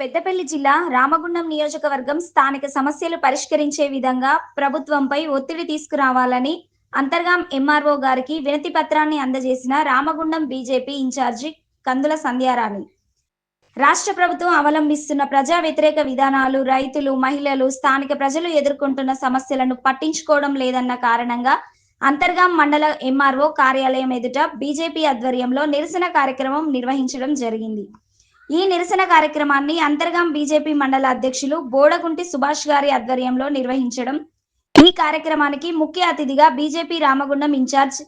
పెద్దపల్లి జిల్లా రామగుండం నియోజకవర్గం స్థానిక సమస్యలు పరిష్కరించే విధంగా ప్రభుత్వంపై ఒత్తిడి తీసుకురావాలని అంతర్గాం ఎంఆర్ఓ గారికి వినతి పత్రాన్ని అందజేసిన రామగుండం బీజేపీ ఇన్ఛార్జి కందుల సంధ్యారాణి. రాష్ట్ర ప్రభుత్వం అవలంబిస్తున్న ప్రజా వ్యతిరేక విధానాలు రైతులు మహిళలు స్థానిక ప్రజలు ఎదుర్కొంటున్న సమస్యలను పట్టించుకోవడం లేదన్న కారణంగా అంతర్గాం మండల ఎంఆర్ఓ కార్యాలయం ఎదుట బీజేపీ ఆధ్వర్యంలో నిరసన కార్యక్రమం నిర్వహించడం జరిగింది. ఈ నిరసన కార్యక్రమాన్ని అంతర్గాం బీజేపీ మండల అధ్యక్షులు బోడగుంటి సుభాష్ గారి ఆధ్వర్యంలో నిర్వహించడం. ఈ కార్యక్రమానికి ముఖ్య అతిథిగా బీజేపీ రామగుండం ఇన్ఛార్జ్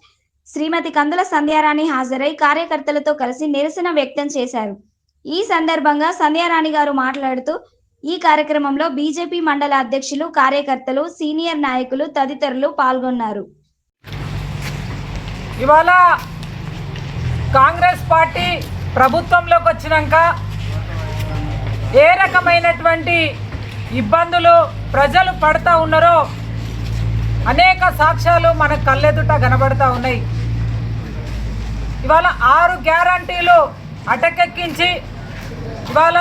శ్రీమతి కందుల సంధ్యారాణి హాజరై కార్యకర్తలతో కలిసి నిరసన వ్యక్తం చేశారు. ఈ సందర్భంగా సంధ్యారాణి గారు మాట్లాడుతూ ఈ కార్యక్రమంలో బీజేపీ మండల అధ్యక్షులు కార్యకర్తలు సీనియర్ నాయకులు తదితరులు పాల్గొన్నారు. ఇవాళ కాంగ్రెస్ పార్టీ ప్రభుత్వంలోకి వచ్చినాక ఏ రకమైనటువంటి ఇబ్బందులు ప్రజలు పడతా ఉన్నారో అనేక సాక్ష్యాలు మన కళ్ళెదుట కనబడతా ఉన్నాయి. ఇవాళ ఆరు గ్యారంటీలు అటకెక్కించి ఇవాళ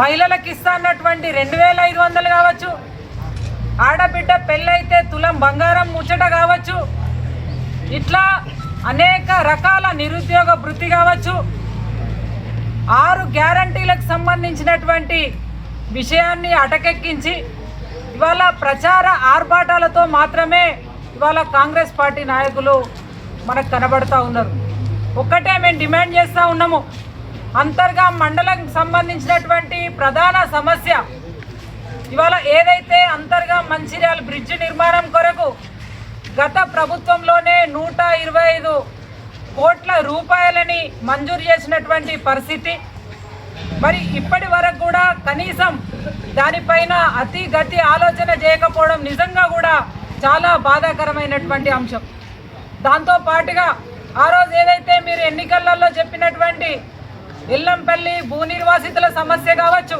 మహిళలకు ఇస్తా అన్నటువంటి రెండు వేల ఐదు వందలు కావచ్చు ఆడబిడ్డ పెళ్ళైతే తులం బంగారం ముచ్చట కావచ్చు ఇట్లా అనేక రకాల నిరుద్యోగ వృత్తి కావచ్చు ఆరు గ్యారంటీలకు సంబంధించినటువంటి విషయాన్ని అటకెక్కించి ఇవాళ ప్రచార ఆర్భాటాలతో మాత్రమే ఇవాళ కాంగ్రెస్ పార్టీ నాయకులు మనకు కనబడతా ఉన్నారు. ఒక్కటే మేము డిమాండ్ చేస్తూ ఉన్నాము. అంతర్గా మండలం సంబంధించినటువంటి ప్రధాన సమస్య ఇవాళ ఏదైతే అంతర్గా మంచిర్యాల బ్రిడ్జ్ నిర్మాణం కొరకు గత ప్రభుత్వంలోనే నూట ఇరవై ఐదు మంజూరు చేసినటువంటి పరిస్థితి. మరి ఇప్పటి వరకు కూడా కనీసం దానిపైన అతి గతి ఆలోచన చేయకపోవడం నిజంగా కూడా చాలా బాధాకరమైనటువంటి అంశం. దాంతో పాటుగా ఆ రోజు ఏదైతే మీరు ఎన్నికలలో చెప్పినటువంటి ఇల్లంపల్లి భూ నిర్వాసితుల సమస్య కావచ్చు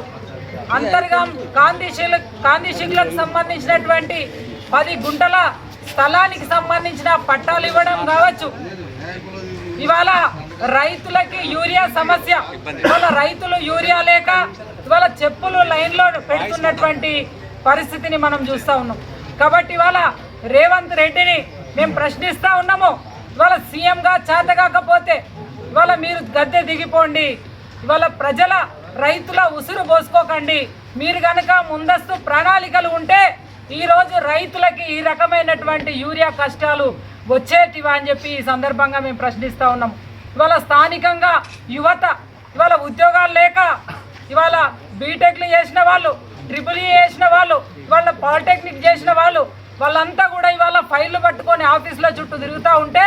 అంతర్గం కాంతిశీల కాంతిశీలకు సంబంధించినటువంటి పది గుంటల స్థలానికి సంబంధించిన పట్టాలు ఇవ్వడం కావచ్చు. ఇవాళ రైతులకి యూరియా సమస్య. ఇవాళ రైతులు యూరియా లేక ఇవాళ చెప్పులు లైన్లో పెడుతున్నటువంటి పరిస్థితిని మనం చూస్తూ ఉన్నాం. కాబట్టి ఇవాళ రేవంత్ రెడ్డిని మేము ప్రశ్నిస్తూ ఉన్నాము. ఇవాళ సీఎంగా చేత కాకపోతే ఇవాళ మీరు గద్దె దిగిపోండి. ఇవాళ ప్రజల రైతుల ఉసురు పోసుకోకండి. మీరు కనుక ముందస్తు ప్రణాళికలు ఉంటే ఈరోజు రైతులకి ఈ రకమైనటువంటి యూరియా కష్టాలు వచ్చేటివా అని చెప్పి ఈ సందర్భంగా మేము ప్రశ్నిస్తూ ఉన్నాం. ఇవాళ స్థానికంగా యువత ఇవాళ ఉద్యోగాలు లేక ఇవాళ బీటెక్లు చేసిన వాళ్ళు ట్రిపుల్ ఈ e చేసిన వాళ్ళు ఇవాళ పాలిటెక్నిక్ చేసిన వాళ్ళు వాళ్ళంతా కూడా ఇవాళ ఫైళ్ళు పట్టుకొని ఆఫీసుల చుట్టూ తిరుగుతూ ఉంటే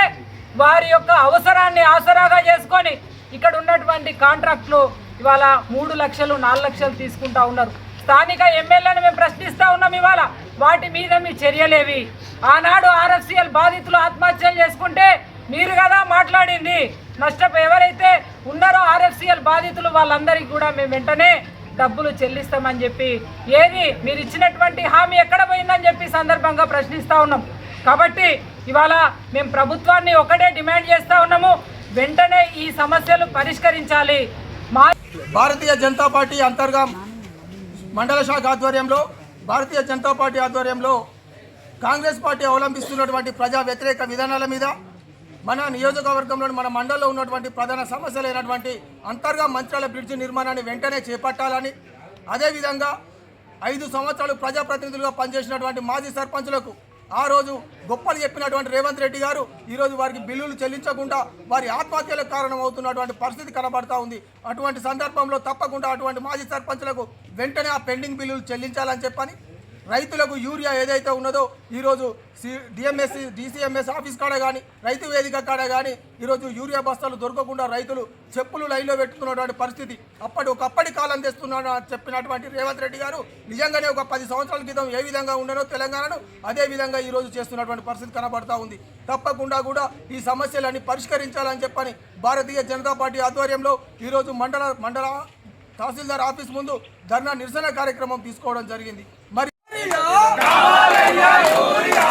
వారి యొక్క అవసరాన్ని ఆసరాగా చేసుకొని ఇక్కడ ఉన్నటువంటి కాంట్రాక్ట్లు ఇవాళ మూడు లక్షలు నాలుగు లక్షలు తీసుకుంటా ఉన్నారు. స్థానిక ఎమ్మెల్యేని మేము ప్రశ్నిస్తూ ఉన్నాం ఇవాళ వాటి మీద మీ చర్యలేవి? ఆనాడు ఆర్ఎఫ్సిఎల్ బాధితులు ఆత్మహత్యలు చేసుకుంటే మీరు కదా మాట్లాడింది. నష్టం ఎవరైతే ఉన్నారో ఆర్ఎఫ్సిఎల్ బాధితులు వాళ్ళందరికీ కూడా మేము వెంటనే డబ్బులు చెల్లిస్తామని చెప్పి ఏది మీరు ఇచ్చినటువంటి హామీ ఎక్కడ పోయిందని చెప్పి సందర్భంగా ప్రశ్నిస్తూ ఉన్నాం. కాబట్టి ఇవాళ మేము ప్రభుత్వాన్ని ఒకటే డిమాండ్ చేస్తూ ఉన్నాము. వెంటనే ఈ సమస్యలు పరిష్కరించాలి. మా భారతీయ జనతా పార్టీ అంతర్గం మండల శాఖ ఆధ్వర్యంలో భారతీయ జనతా పార్టీ ఆధ్వర్యంలో కాంగ్రెస్ పార్టీ అవలంబిస్తున్నటువంటి ప్రజా వ్యతిరేక విధానాల మీద మన నియోజకవర్గంలోని మన మండలంలో ఉన్నటువంటి ప్రధాన సమస్యలైనటువంటి అంతర్గా మంత్రాల బ్రిడ్జ్ నిర్మాణాన్ని వెంటనే చేపట్టాలని అదేవిధంగా ఐదు సంవత్సరాలు ప్రజాప్రతినిధులుగా పనిచేసినటువంటి మాజీ సర్పంచులకు ఆ రోజు గొప్పలు చెప్పినటువంటి రేవంత్ రెడ్డి గారు ఈరోజు వారికి బిల్లులు చెల్లించకుండా వారి ఆత్మహత్యలకు కారణమవుతున్నటువంటి పరిస్థితి కనబడతా ఉంది. అటువంటి సందర్భంలో తప్పకుండా అటువంటి మాజీ సర్పంచులకు వెంటనే ఆ పెండింగ్ బిల్లులు చెల్లించాలని చెప్పని రైతులకు యూరియా ఏదైతే ఉన్నదో ఈరోజు సి డిఎంఎస్సి డిసిఎంఎస్ ఆఫీస్ కాడ కానీ రైతు వేదిక కాడ కానీ ఈరోజు యూరియా బస్తాలు దొరకకుండా రైతులు చెప్పులు లైన్లో పెట్టుకున్నటువంటి పరిస్థితి. అప్పటి ఒకప్పటి కాలం తెస్తున్నాడు చెప్పినటువంటి రేవంత్ రెడ్డి గారు నిజంగానే ఒక పది సంవత్సరాల క్రితం ఏ విధంగా ఉండనో తెలంగాణను అదే విధంగా ఈరోజు చేస్తున్నటువంటి పరిస్థితి కనబడతా ఉంది. తప్పకుండా కూడా ఈ సమస్యలన్నీ పరిష్కరించాలని చెప్పని భారతీయ జనతా పార్టీ ఆధ్వర్యంలో ఈరోజు మండల మండల తహసీల్దార్ ఆఫీస్ ముందు ధర్నా నిరసన కార్యక్రమం తీసుకోవడం జరిగింది. మరి कामलिया यूरिया